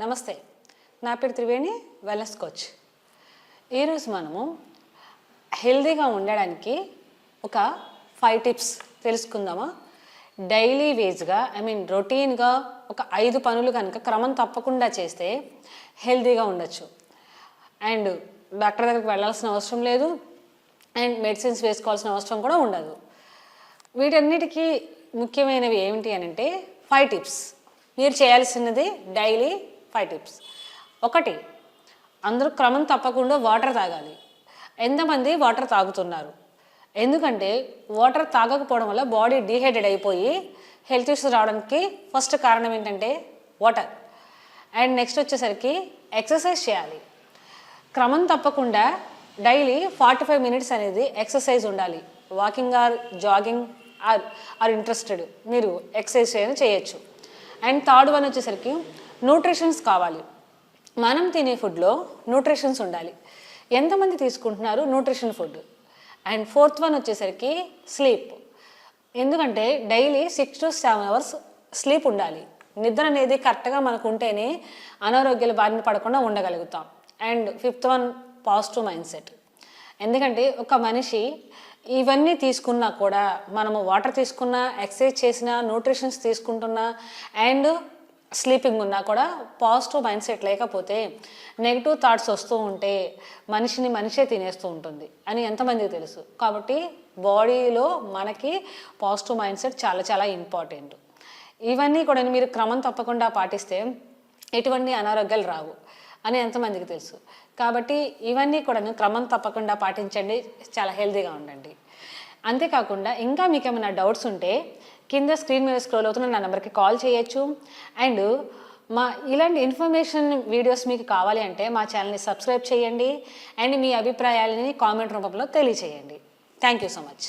నమస్తే. నా పేరు త్రివేణి వెల్నెస్ కోచ్ ఈరోజు మనము హెల్దీగా ఉండడానికి ఒక ఫైవ్ టిప్స్ తెలుసుకుందామా? డైలీ వేజ్గా ఐ మీన్ రొటీన్గా ఒక ఐదు పనులు కనుక క్రమం తప్పకుండా చేస్తే హెల్దీగా ఉండొచ్చు. అండ్ డాక్టర్ దగ్గరికి వెళ్ళాల్సిన అవసరం లేదు. అండ్ మెడిసిన్స్ వేసుకోవాల్సిన అవసరం కూడా ఉండదు. వీటన్నిటికీ ముఖ్యమైనవి ఏమిటి అని అంటే ఫైవ్ టిప్స్ మీరు చేయాల్సినది డైలీ ఫైవ్ టిప్స్ ఒకటి అందరూ క్రమం తప్పకుండా వాటర్ తాగాలి. ఎంతమంది వాటర్ తాగుతున్నారు? ఎందుకంటే వాటర్ తాగకపోవడం వల్ల బాడీ డీహైడ్రేట్ అయిపోయి హెల్త్ ఇష్యూస్ రావడానికి ఫస్ట్ కారణం ఏంటంటే వాటర్ అండ్ నెక్స్ట్ వచ్చేసరికి ఎక్సర్సైజ్ చేయాలి. క్రమం తప్పకుండా డైలీ ఫార్టీ ఫైవ్ మినిట్స్ అనేది ఎక్సర్సైజ్ ఉండాలి. Walking or jogging or or interested మీరు ఎక్సర్సైజ్ చేయని చేయొచ్చు. అండ్ థర్డ్ వన్ వచ్చేసరికి న్యూట్రిషన్స్ కావాలి. మనం తినే ఫుడ్లో న్యూట్రిషన్స్ ఉండాలి. ఎంతమంది తీసుకుంటున్నారు nutrition food? And fourth one వచ్చేసరికి స్లీప్. ఎందుకంటే daily six to seven hours sleep ఉండాలి. నిద్ర అనేది కరెక్ట్గా మనకు ఉంటేనే అనారోగ్యాల బారిన పడకుండా ఉండగలుగుతాం. And fifth one positive mindset. ఎందుకంటే ఒక మనిషి ఇవన్నీ తీసుకున్నా కూడా మనము వాటర్ తీసుకున్నా ఎక్సర్సైజ్ చేసినా న్యూట్రిషన్స్ తీసుకుంటున్నా అండ్ స్లీపింగ్ ఉన్నా కూడా పాజిటివ్ మైండ్ సెట్ లేకపోతే నెగిటివ్ థాట్స్ వస్తూ ఉంటే మనిషిని మనిషే తినేస్తూ ఉంటుంది అని ఎంతమందికి తెలుసు. కాబట్టి బాడీలో మనకి పాజిటివ్ మైండ్ సెట్ చాలా చాలా ఇంపార్టెంట్. ఇవన్నీ కూడా మీరు క్రమం తప్పకుండా పాటిస్తే ఎటువంటి అనారోగ్యాలు రావు అని ఎంతమందికి తెలుసు. కాబట్టి ఇవన్నీ కూడా క్రమం తప్పకుండా పాటించండి. చాలా హెల్తీగా ఉండండి. అంతేకాకుండా ఇంకా మీకు ఏమైనా డౌట్స్ ఉంటే కింద స్క్రీన్ మీద స్క్రోల్ అవుతున్న నా నెంబర్కి కాల్ చేయొచ్చు. అండ్ మా ఇలాంటి ఇన్ఫర్మేషన్ వీడియోస్ మీకు కావాలి అంటే మా ఛానల్ని సబ్స్క్రైబ్ చేయండి. అండ్ మీ అభిప్రాయాలని కామెంట్ రూపంలో తెలియచేయండి. Thank you so much